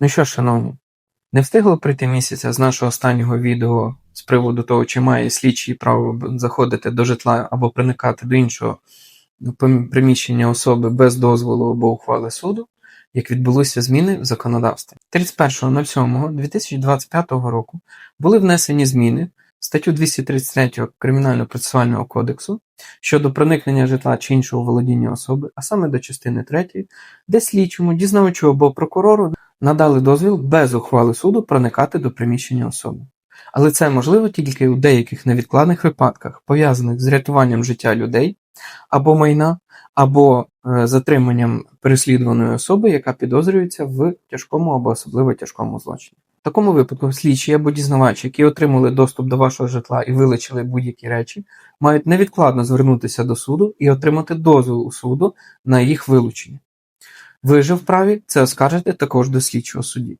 Ну що, шановні, не встигло прийти місяця з нашого останнього відео з приводу того, чи має слідчий право заходити до житла або проникати до іншого приміщення особи без дозволу або ухвали суду, як відбулися зміни в законодавстві. 31.07.2025 року були внесені зміни в статтю 233 Кримінально-процесуального кодексу щодо проникнення житла чи іншого володіння особи, а саме до частини 3, де слідчому, дізнавачу або прокурору надали дозвіл без ухвали суду проникати до приміщення особи. Але це можливо тільки у деяких невідкладних випадках, пов'язаних з рятуванням життя людей або майна, або е, затриманням переслідуваної особи, яка підозрюється в тяжкому або особливо тяжкому злочині. В такому випадку слідчі або дізнавачі, які отримали доступ до вашого житла і вилучили будь-які речі, мають невідкладно звернутися до суду і отримати дозвіл у суду на їх вилучення. Ви же вправі це оскаржити також до слідчого судді.